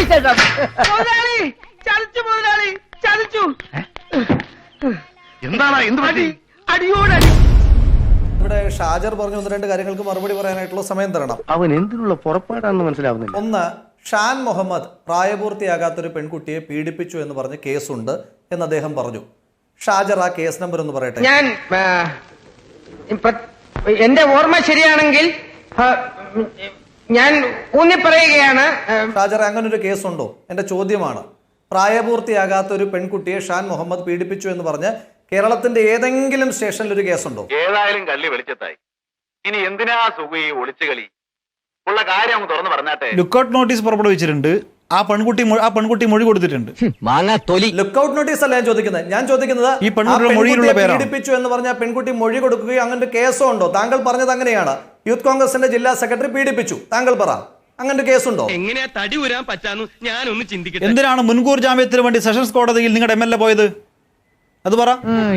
വിശേഷം? മുതലാളി ചതിച്ചു മുതലാളി ചതിച്ചു. എന്താണ് എന്ത് അടി അടിയോടടി ഇവിടെ ഷാജർ പറഞ്ഞ ഒന്ന് രണ്ട് കാര്യങ്ങൾക്ക് മറുപടി പറയാനായിട്ടുള്ള സമയം തരണം. അവൻ എന്തിനുള്ള പുറപ്പാടാണെന്ന് മനസ്സിലാവുന്നില്ല. ഒന്ന് ഷാൻ മുഹമ്മദ് പ്രായപൂർത്തിയാകാത്തൊരു പെൺകുട്ടിയെ പീഡിപ്പിച്ചു എന്ന് പറഞ്ഞ് കേസുണ്ട് എന്ന് അദ്ദേഹം പറഞ്ഞു. ഷാജർ ആ കേസ് നമ്പർ ഒന്ന് പറയട്ടെ. ഞാൻ എന്റെ ഓർമ്മ ശരിയാണെങ്കിൽ ഞാൻ ഊന്നി പറയുകയാണ് ആ, ഷാജർ അങ്ങനെ ഒരു കേസുണ്ടോ? എന്റെ ചോദ്യമാണ്. പ്രായപൂർത്തിയാകാത്ത ഒരു പെൺകുട്ടിയെ ഷാൻ മുഹമ്മദ് പീഡിപ്പിച്ചു എന്ന് പറഞ്ഞ് കേരളത്തിന്റെ ഏതെങ്കിലും സ്റ്റേഷനിൽ ഒരു കേസുണ്ടോ? ഏതായാലും കള്ളി വെളിച്ചത്തായി. ഇനി എന്തിനാ സുഖി ഒളിച്ചു കളി ഉള്ള കാര്യം തുറന്നു പറഞ്ഞാട്ടെ. ലുക്കൌട്ട് നോട്ടീസ് പുറപ്പെടുവിച്ചിട്ടുണ്ട്. ആ പെൺകുട്ടി മൊ- ആ പെൺകുട്ടി മൊഴി കൊടുത്തിട്ടുണ്ട്. മാങ്ങാ തൊലി. ലുക്കൌട്ട് നോട്ടീസ് അല്ല ഞാൻ ചോദിക്കുന്നത്. ഞാൻ ചോദിക്കുന്നത് ഈ പെൺകുട്ടി ആ മൊഴിയിലുള്ള പെൺകുട്ടിയെ പേരാണ്. പീഡിപ്പിച്ചു എന്ന് പറഞ്ഞ ആ പെൺകുട്ടി മൊഴി കൊടുക്കുകയും അങ്ങനെ ഒരു കേസോ ഉണ്ടോ താങ്കൾ പറഞ്ഞത് അങ്ങനെയാണ്. യൂത്ത് കോൺഗ്രസിന്റെ ജില്ലാ സെക്രട്ടറി പീഡിപ്പിച്ചു. താങ്കൾ പറ. അങ്ങനെ ഒരു കേസുണ്ടോ? എങ്ങനെയാ തടി ഉരാൻ പറ്റാന്ന് ഞാനൊന്ന് ചിന്തിക്കട്ടെ. എന്തിനാണ് മുൻകൂർ ജാമ്യത്തിന് വേണ്ടി സെഷൻസ് കോടതിയിൽ നിങ്ങളുടെ എം എൽ എ പോയത്? അത് പറ.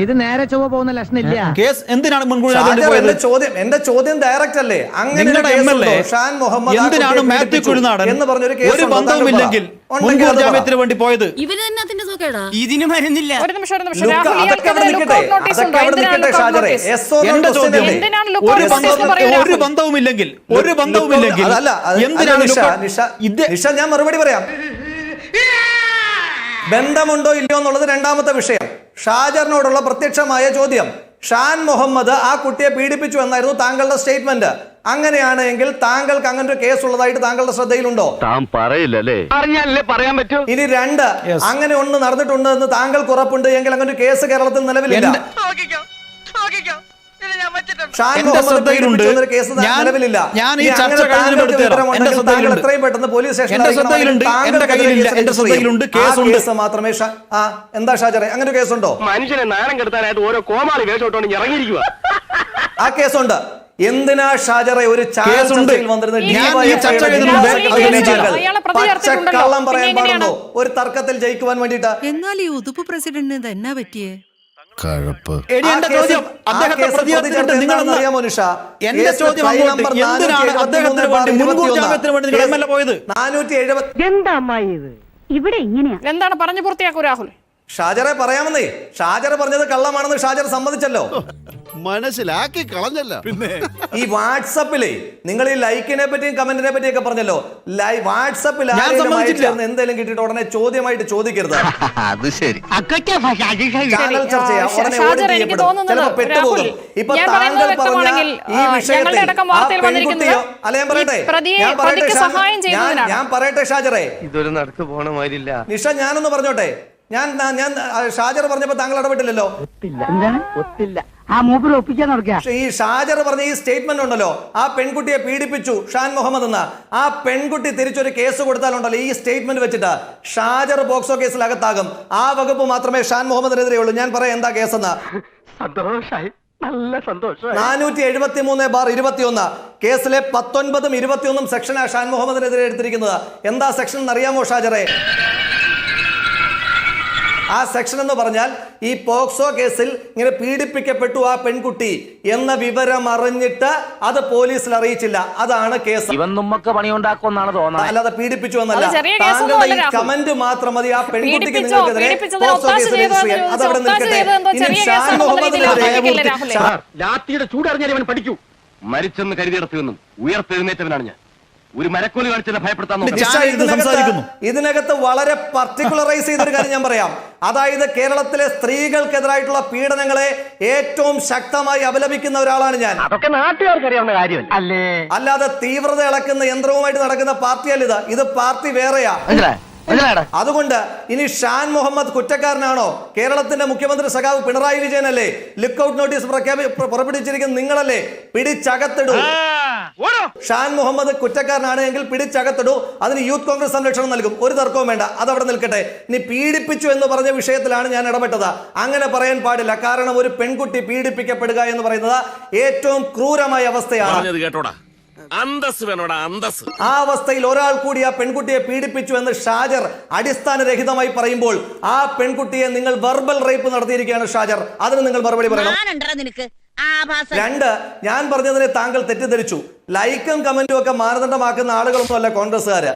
ഇത് നേരെ ചൊവ്വ പോകുന്ന ലക്ഷണില്ല. കേസ് എന്തിനാണ് പോയത്? ചോദ്യം എന്റെ ചോദ്യം ഡയറക്റ്റ് അല്ലേ? അങ്ങനെ എന്തിനാണ് മാത്യു കുഴിനാടൻ ഒരു ബന്ധവുമില്ലെങ്കിൽ മുൻകൂർ ജാമ്യത്തിന് വേണ്ടി പോയത്? ഇതിന് മരുന്നില്ല. ഒരു നിമിഷം ഒരു നിമിഷം. രാഹുൽ എന്റെ ചോദ്യം എന്തിനാണ് ഒരു ഒരു ബന്ധവുമില്ലെങ്കിൽ ഒരു ബന്ധവുമില്ലെങ്കിൽ എന്തിനാണ് നിഷ, നിഷ, നിഷ ഞാൻ മറുപടി പറയാം. ബന്ധമുണ്ടോ ഇല്ലയോ എന്നുള്ളത് രണ്ടാമത്തെ വിഷയം. ഷാജറിനോടുള്ള പ്രത്യക്ഷമായ ചോദ്യം. ഷാൻ മുഹമ്മദ് ആ കുട്ടിയെ പീഡിപ്പിച്ചു എന്നായിരുന്നു താങ്കളുടെ സ്റ്റേറ്റ്മെന്റ്. അങ്ങനെയാണ് എങ്കിൽ താങ്കൾക്ക് അങ്ങനെ ഒരു കേസ് ഉള്ളതായിട്ട് താങ്കളുടെ ശ്രദ്ധയിലുണ്ടോ? താൻ പറയില്ലല്ലേ? പറയാൻ പറ്റൂ? ഇനി രണ്ട്. അങ്ങനെ ഒന്ന് നടന്നിട്ടുണ്ട് എന്ന് താങ്കൾക്ക് ഉറപ്പുണ്ട് എങ്കിൽ അങ്ങനെ ഒരു കേസ് കേരളത്തിൽ നിലവിലില്ല. എന്റെ ശ്രദ്ധയിലുണ്ട്. ഞാൻ- ഈ ചർച്ച എന്റെ താങ്കൾ ശ്രദ്ധയിലുണ്ട്. പെട്ടെന്ന് പോലീസ് സ്റ്റേഷനിൽ എന്റെ ശ്രദ്ധയിലുണ്ട്. എന്റെ കയ്യിലില്ല. എന്റെ ശ്രദ്ധയിലുണ്ട്. കേസുണ്ട്. കേസ് മാത്രമേ എന്താ ഷാജറെ അങ്ങനെ ഒരു കേസുണ്ടോ? മനുഷ്യനെ നാണം കെടുത്താനായിട്ട് ഓരോ കോമാളി വേഷോട്ടോണ്ട് ഇറങ്ങിയിരിക്കുക ആ കേസുണ്ട്. എന്തിനാ ഷാജറെ ഒരു. പച്ചക്കള്ളം പറയാൻ പാടുണ്ടോ? ഒരു തർക്കത്തിൽ ജയിക്കുവാൻ വേണ്ടിയിട്ട് എന്നാൽ ഈ ഉതുപ്പ് പ്രസിഡന്റിന് എന്നാ പറ്റിയേ? എടി, ആ ചോദ്യം അദ്ദേഹത്തെ കേസിൽ പ്രതി പ്രതി ചേർത്തിട്ട് ചേർത്ത് നിങ്ങൾ എന്താണെന്ന് അറിയാമോ നിഷ? എന്റെ ചോദ്യം നമ്പർ എന്തിനാണ് 473 അദ്ദേഹത്തിന് വേണ്ടി മുൻകൂർ ജാമ്യത്തിന് വേണ്ടി നിങ്ങൾ എം എൽ എ പോയത്? നാനൂറ്റി എഴുപത്തി എന്താ അമ്മായി ഇത്? ഇവിടെ ഇങ്ങനെയാ? എന്താണ് പറഞ്ഞു പൂർത്തിയാക്കൂ രാഹുൽ? ഷാജറെ പറയാമെന്നേ. ഷാജർ പറഞ്ഞത് കള്ളമാണെന്ന് ഷാജർ സമ്മതിച്ചല്ലോ. മനസ്സിലാക്കി കളഞ്ഞല്ല. പിന്നെ? ഈ വാട്സപ്പിലെ നിങ്ങൾ ഈ ലൈക്കിനെ പറ്റിയും കമന്റിനെ പറ്റിയും ഒക്കെ പറഞ്ഞല്ലോ. ലൈ വാട്സപ്പിൽ. എന്തെങ്കിലും കിട്ടിയിട്ട് ഉടനെ ചോദ്യമായിട്ട് ചോദിക്കരുത്. അത് ശരി. ചാനൽ ചർച്ച ചെയ്യാം. ശരി, ഉടനെ ഓഡിറ്റ് ചെയ്യപ്പെടും. പെട്ടുപോകും. ഇപ്പൊ ഞാൻ താങ്കൾ പറഞ്ഞ ഈ വിഷയത്തിൽ ആ പെൺകുട്ടിയോ- അല്ല ഞാൻ പറയട്ടെ? ഞാൻ പറയട്ടെ ഞാൻ- ഞാൻ പറയട്ടെ ഷാജറെ? ഇതൊരു നടക്ക് പോണ മാതിരില്ല. നിഷ ഞാനൊന്ന് പറഞ്ഞോട്ടെ? ഞാൻ ഞാൻ ഷാജർ പറഞ്ഞപ്പോ താങ്കൾ ഇടപെട്ടില്ലല്ലോ. ഒത്തില്ല. ആ മൂപ്പര് ഒപ്പിക്കാൻ നടക്കുക ഈ ഷാജർ പറഞ്ഞ ഈ സ്റ്റേറ്റ്മെന്റ് ഉണ്ടല്ലോ ആ പെൺകുട്ടിയെ പീഡിപ്പിച്ചു ഷാൻ മുഹമ്മദ് എന്ന. ആ പെൺകുട്ടി തിരിച്ചൊരു കേസ് കൊടുത്താലുണ്ടല്ലോ ഈ സ്റ്റേറ്റ്മെന്റ് വെച്ചിട്ട്. ഷാജർ ബോക്സോ കേസിൽ അകത്താകും ആ വകുപ്പ് മാത്രമേ ഷാൻ മുഹമ്മദിനെതിരെ ഉള്ളൂ. ഞാൻ പറയാം എന്താ കേസെന്ന്. സന്തോഷായി. നല്ല സന്തോഷമായി നാനൂറ്റി എഴുപത്തി മൂന്ന് ബാർ ഇരുപത്തിയൊന്ന്. കേസിലെ പത്തൊൻപതും ഇരുപത്തിയൊന്നും സെക്ഷനാ ഷാൻ മുഹമ്മദിനെതിരെ എടുത്തിരിക്കുന്നത്. എന്താ സെക്ഷൻ എന്ന് അറിയാമോ ഷാജറെ? ആ സെക്ഷൻ എന്ന് പറഞ്ഞാൽ ഈ പോക്സോ കേസിൽ ഇങ്ങനെ പീഡിപ്പിക്കപ്പെട്ടു ആ പെൺകുട്ടി എന്ന വിവരം അറിഞ്ഞിട്ട് അത് പോലീസിൽ അറിയിച്ചില്ല. അതാണ് കേസ്. ഇവൻ നമ്മക്ക് പണിയുണ്ടാക്കുമെന്നാണ് തോന്നുന്നത് അല്ലാതെ പീഡിപ്പിച്ചു എന്നല്ല. താങ്കളുടെ ഈ കമന്റ് മാത്രം മതി ആ പെൺകുട്ടിക്ക് നിങ്ങൾക്കെതിരെ പോക്സോ ഒത്താശ കേസ് രജിസ്റ്റർ ചെയ്യാൻ അതവിടെ അത് അവിടെ നിൽക്കട്ടെ ഇനി ചെറിയ ഷാൻ രാഹുലേ. ഷാ- ലാത്തിയുടെ ചൂടറിഞ്ഞാൽ ഇവൻ പഠിക്കൂ. മരിച്ചെന്ന് കരുതിയിടത്തുനിന്നും ഉയർത്തെഴുന്നേറ്റവനാണ് ഞാൻ. ഒരു മരക്കോലി കാണിച്ചത് ഭയപ്പെടുത്താൻ. ഇതിനകത്ത് വളരെ പർട്ടിക്കുലറൈസ് ചെയ്തൊരു കാര്യം ഞാൻ പറയാം. അതായത് കേരളത്തിലെ സ്ത്രീകൾക്കെതിരായിട്ടുള്ള പീഡനങ്ങളെ ഏറ്റവും ശക്തമായി അപലപിക്കുന്ന ഒരാളാണ് ഞാൻ. അതൊക്കെ അല്ലേ? അല്ലാതെ തീവ്രത ഇളക്കുന്ന യന്ത്രവുമായിട്ട് നടക്കുന്ന പാർട്ടിയല്ല ഇത്. ഇത് പാർട്ടി വേറെയാ. അതുകൊണ്ട് ഇനി ഷാൻ മുഹമ്മദ് കുറ്റക്കാരനാണോ? കേരളത്തിന്റെ മുഖ്യമന്ത്രി സഖാവ് പിണറായി വിജയൻ വിജയനല്ലേ? ലുക്കൌട്ട് നോട്ടീസ് പ്രഖ്യാപി പുറപ്പെടുവിച്ചിരിക്കുന്ന നിങ്ങളല്ലേ? പിടിച്ചകത്തിടൂ. ഷാൻ മുഹമ്മദ് കുറ്റക്കാരനാണ് എങ്കിൽ പിടിച്ചകത്തിടൂ. അതിന് യൂത്ത് കോൺഗ്രസ് സംരക്ഷണം നൽകും. ഒരു തർക്കവും വേണ്ട. അത് അവിടെ നിൽക്കട്ടെ. ഇനി പീഡിപ്പിച്ചു എന്ന് പറഞ്ഞ വിഷയത്തിലാണ് ഞാൻ ഇടപെട്ടത്. അങ്ങനെ പറയാൻ പാടില്ല. കാരണം ഒരു പെൺകുട്ടി പീഡിപ്പിക്കപ്പെടുക എന്ന് പറയുന്നത് ഏറ്റവും ക്രൂരമായ അവസ്ഥയാണ്. കേട്ടോടാ. അന്തസ് വേണോടാ അന്തസ് ആ അവസ്ഥയിൽ ഒരാൾ കൂടി ആ പെൺകുട്ടിയെ പീഡിപ്പിച്ചു എന്ന് ഷാജർ അടിസ്ഥാനരഹിതമായി പറയുമ്പോൾ ആ പെൺകുട്ടിയെ നിങ്ങൾ വെർബൽ റേപ്പ് നടത്തിയിരിക്കുകയാണ് ഷാജർ. അതിന് നിങ്ങൾ മറുപടി പറയണം. നിനക്ക്. രണ്ട് ഞാൻ പറഞ്ഞതിനെ താങ്കൾ തെറ്റിദ്ധരിച്ചു. ലൈക്കും കമന്റും ഒക്കെ മാനദണ്ഡമാക്കുന്ന ആളുകളൊന്നും അല്ല കോൺഗ്രസ്സുകാര്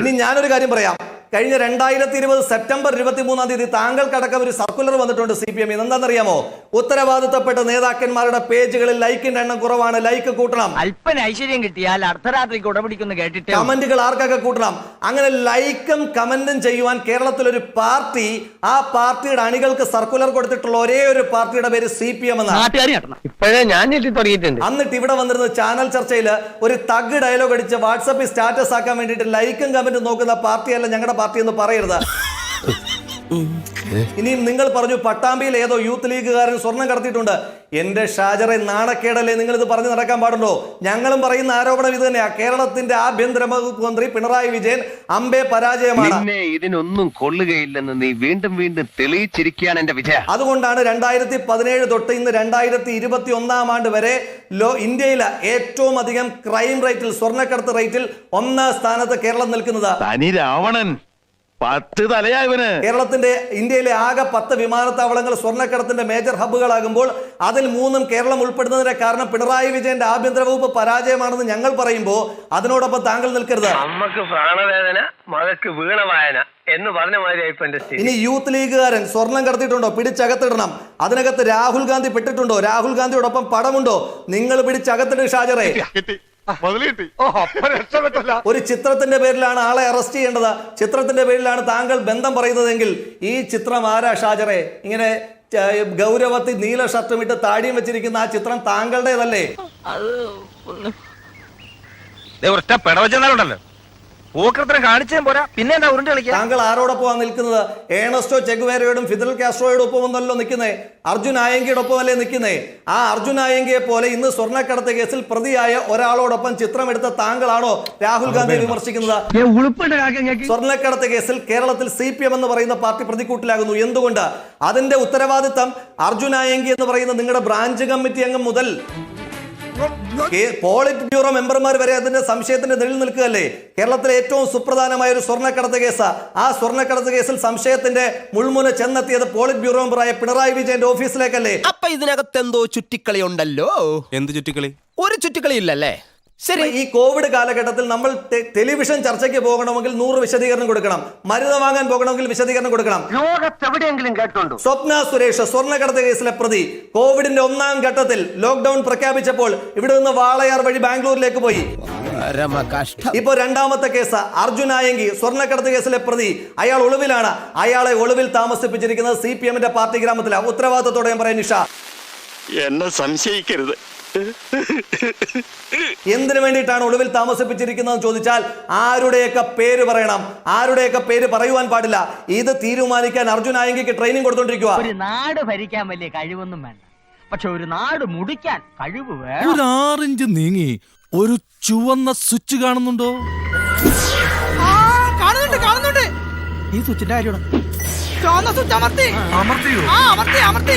ഇനി ഞാനൊരു കാര്യം പറയാം. കഴിഞ്ഞ രണ്ടായിരത്തി ഇരുപത് സെപ്റ്റംബർ ഇരുപത്തി മൂന്നാം തീയതി താങ്കൾക്കടക്കം ഒരു സർക്കുലർ വന്നിട്ടുണ്ട് സി പി എം. എന്താണെന്നറിയാമോ ഉത്തരവാദിത്തപ്പെട്ട നേതാക്കന്മാരുടെ പേജുകളിൽ ലൈക്കിന്റെ എണ്ണം കുറവാണ്. ലൈക്ക് കൂട്ടണം. അല്പന ഐശ്വര്യം കിട്ടിയാൽ അർദ്ധരാത്രിക്ക് ഉടപിടിക്കുന്നു കേട്ടിട്ട് കമന്റുകൾ ആർക്കൊക്കെ കൂട്ടണം? അങ്ങനെ ലൈക്കും കമന്റും ചെയ്യുവാൻ കേരളത്തിലൊരു പാർട്ടി ആ പാർട്ടിയുടെ അണികൾക്ക് സർക്കുലർ കൊടുത്തിട്ടുള്ള ഒരേ ഒരു പാർട്ടിയുടെ പേര് സി പി എം എന്നാണ്. ഇപ്പോഴേ ഞാൻ തുടങ്ങിയിട്ടുണ്ട്. എന്നിട്ട് ഇവിടെ വന്നിരുന്ന ചാനൽ ചർച്ചയിൽ ഒരു തഗ് ഡയലോഗ് അടിച്ച് വാട്സപ്പിൽ സ്റ്റാറ്റസ് ആക്കാൻ വേണ്ടിയിട്ട് ലൈക്കും കമന്റും നോക്കുന്ന പാർട്ടിയല്ല ഞങ്ങളുടെ പാർട്ടി എന്ന് പറയരുത്. ഇനിയും നിങ്ങൾ പറഞ്ഞു പട്ടാമ്പിയിൽ ഏതോ യൂത്ത് ലീഗുകാരൻ സ്വർണം കടത്തിയിട്ടുണ്ട്. എന്റെ ഷാജറെ നാണക്കേടല്ലേ നിങ്ങൾ ഇത് പറഞ്ഞു നടക്കാൻ പാടുണ്ടോ ഞങ്ങളും പറയുന്ന ആരോപണം ഇത് തന്നെയാ. കേരളത്തിന്റെ ആഭ്യന്തര വകുപ്പ് മന്ത്രി പിണറായി വിജയൻ അമ്പേ പരാജയമാണ്. നിന്നെ ഇതിനൊന്നും കൊള്ളുകയില്ലെന്ന് നീ വീണ്ടും വീണ്ടും തെളിയിച്ചിരിക്കുകയാണ് എന്റെ വിജയം. അതുകൊണ്ടാണ് രണ്ടായിരത്തി പതിനേഴ് തൊട്ട് ഇന്ന് രണ്ടായിരത്തി ഇരുപത്തി ഒന്നാം ആണ്ട് വരെ ലോ ഇന്ത്യയിലെ ഏറ്റവും അധികം ക്രൈം റേറ്റിൽ സ്വർണക്കടത്ത് റേറ്റിൽ ഒന്നാം സ്ഥാനത്ത് കേരളം നിൽക്കുന്നത്. തനി രാവണൻ പത്ത് തലയാ ഇവന്. കേരളത്തിന്റെ ഇന്ത്യയിലെ ആകെ പത്ത് വിമാനത്താവളങ്ങൾ സ്വർണക്കടത്തിന്റെ മേജർ ഹബ്ബുകളാകുമ്പോൾ അതിൽ മൂന്നും കേരളം ഉൾപ്പെടുന്നതിന്റെ കാരണം പിണറായി വിജയന്റെ ആഭ്യന്തര വകുപ്പ് പരാജയമാണെന്ന് ഞങ്ങൾ പറയുമ്പോൾ അതിനോടൊപ്പം താങ്കൾ നിൽക്കരുത്. അമ്മയ്ക്ക് പ്രാണവേദന മകക്ക് വീണവായന എന്ന് പറഞ്ഞ മാതിരി ഇനി യൂത്ത് ലീഗുകാരൻ സ്വർണം കടത്തിയിട്ടുണ്ടോ? പിടിച്ചകത്തിടണം. അതിനകത്ത് രാഹുൽ ഗാന്ധി പെട്ടിട്ടുണ്ടോ? രാഹുൽ ഗാന്ധിയോടൊപ്പം പടമുണ്ടോ? നിങ്ങൾ പിടിച്ചകത്തിട്ട് ഷാജറെ. ഒരു ചിത്രത്തിന്റെ പേരിലാണ് ആളെ അറസ്റ്റ് ചെയ്യേണ്ടത്. ചിത്രത്തിന്റെ പേരിലാണ് താങ്കൾ ബന്ധം പറയുന്നതെങ്കിൽ ഈ ചിത്രം ആരാ ഷാജറെ? ഇങ്ങനെ ഗൗരവത്തി ഗൗരവത്തിൽ നീല ഷർട്ടും ഇട്ട് താടിയും വെച്ചിരിക്കുന്ന ആ ചിത്രം താങ്കളുടേതല്ലേ? ഒറ്റ പിടവച്ചെന്നാലുണ്ടല്ലോ പൂക്കൃത്രം കാണിച്ചേ പോരാ. പിന്നെ എന്താ ഉരുണ്ട് കളിക്കുക താങ്കൾ ആരോടൊപ്പമാണ് നിൽക്കുന്നത്? ഏണസ്റ്റോ ചെഗുവേരയോടും ഫിദൽ കാസ്ട്രോയോടും ഒപ്പമൊന്നല്ലോ നിൽക്കുന്നേ. അർജുൻ ആയങ്കിയുടെ ഒപ്പമല്ലേ നിൽക്കുന്നേ. ആ അർജുൻ ആയങ്കിയെ പോലെ ഇന്ന് സ്വർണക്കടത്ത് കേസിൽ പ്രതിയായ ഒരാളോടൊപ്പം ചിത്രമെടുത്ത താങ്കളാണോ രാഹുൽ ഗാന്ധി വിമർശിക്കുന്നത്? ഉളുപ്പുണ്ട് സ്വർണക്കടത്ത് കേസിൽ കേരളത്തിൽ സി പി എം എന്ന് പറയുന്ന പാർട്ടി പ്രതിക്കൂട്ടിലാകുന്നു. എന്തുകൊണ്ട്? അതിന്റെ ഉത്തരവാദിത്തം അർജുൻ ആയങ്കി എന്ന് പറയുന്ന നിങ്ങളുടെ ബ്രാഞ്ച് കമ്മിറ്റി അംഗം മുതൽ പോളിറ്റ് ബ്യൂറോ മെമ്പർമാർ വരെ അതിന്റെ സംശയത്തിന്റെ നിഴൽ നിൽക്കുകയല്ലേ? കേരളത്തിലെ ഏറ്റവും സുപ്രധാനമായ ഒരു സ്വർണക്കടത്ത് കേസ്. ആ സ്വർണക്കടത്ത് കേസിൽ സംശയത്തിന്റെ മുൾമുന ചെന്നെത്തിയത് പോളിറ്റ് ബ്യൂറോ മെമ്പറായ പിണറായി വിജയന്റെ ഓഫീസിലേക്കല്ലേ? അപ്പൊ ഇതിനകത്ത് എന്തോ ചുറ്റിക്കളി ഉണ്ടല്ലോ എന്ത് ചുറ്റിക്കളി? ഒരു ചുറ്റിക്കളി ഇല്ലല്ലേ ശരി. ഈ കോവിഡ് കാലഘട്ടത്തിൽ നമ്മൾ ടെലിവിഷൻ ചർച്ചയ്ക്ക് പോകണമെങ്കിൽ നൂറ് വിശദീകരണം കൊടുക്കണം. മരുന്ന് വാങ്ങാൻ പോകണമെങ്കിൽ വിശദീകരണം കൊടുക്കണം. ലോകത്തെവിടെയെങ്കിലും കേട്ടുണ്ടോ സ്വപ്ന സുരേഷ് സ്വർണക്കടത്ത് കേസിലെ പ്രതി. കോവിഡിന്റെ ഒന്നാം ഘട്ടത്തിൽ ലോക്ക്ഡൌൺ പ്രഖ്യാപിച്ചപ്പോൾ ഇവിടെ നിന്ന് വാളയാർ വഴി ബാംഗ്ലൂരിലേക്ക് പോയി. ഇപ്പൊ രണ്ടാമത്തെ കേസ്. അർജുൻ ആയെങ്കി സ്വർണക്കടത്ത് കേസിലെ പ്രതി. അയാൾ ഒളിവിലാണ്. അയാളെ ഒളിവിൽ താമസിപ്പിച്ചിരിക്കുന്നത് സി പി എമ്മിന്റെ പാർട്ടി ഗ്രാമത്തിലാണ് ഉത്തരവാദിത്തത്തോടെ ഞാൻ പറയാം നിഷ. എന്നെ സംശയിക്കരുത്. എന്തിനു വേണ്ടിയിട്ടാണ് ഒളിവിൽ താമസിപ്പിച്ചിരിക്കുന്നത് ചോദിച്ചാൽ ആരുടെയൊക്കെ പേര് പറയണം? ആരുടെയൊക്കെ പേര് പറയുവാൻ പാടില്ല. ഇത് തീരുമാനിക്കാൻ അർജുൻ ആയെങ്കിക്ക് ട്രെയിനിങ് കൊടുത്തോണ്ടിരിക്കുക ഒരു നാട് ഭരിക്കാൻ വലിയ കഴിവൊന്നും വേണ്ട. പക്ഷെ ഒരു നാട് മുടിക്കാൻ കഴിവ് വേണം. ഒരു ആറിഞ്ച് നീങ്ങി ഒരു ചുവന്ന സ്വിച്ച് കാണുന്നുണ്ടോ? കാണുന്നുണ്ട് കാണുന്നുണ്ട്. ഈ സ്വിച്ചിന്റെ കാര്യമാണ്. ചുവന്ന സ്വിച്ച് അമർത്തി. അമർത്തിയോ? ആ അമർത്തി അമർത്തി.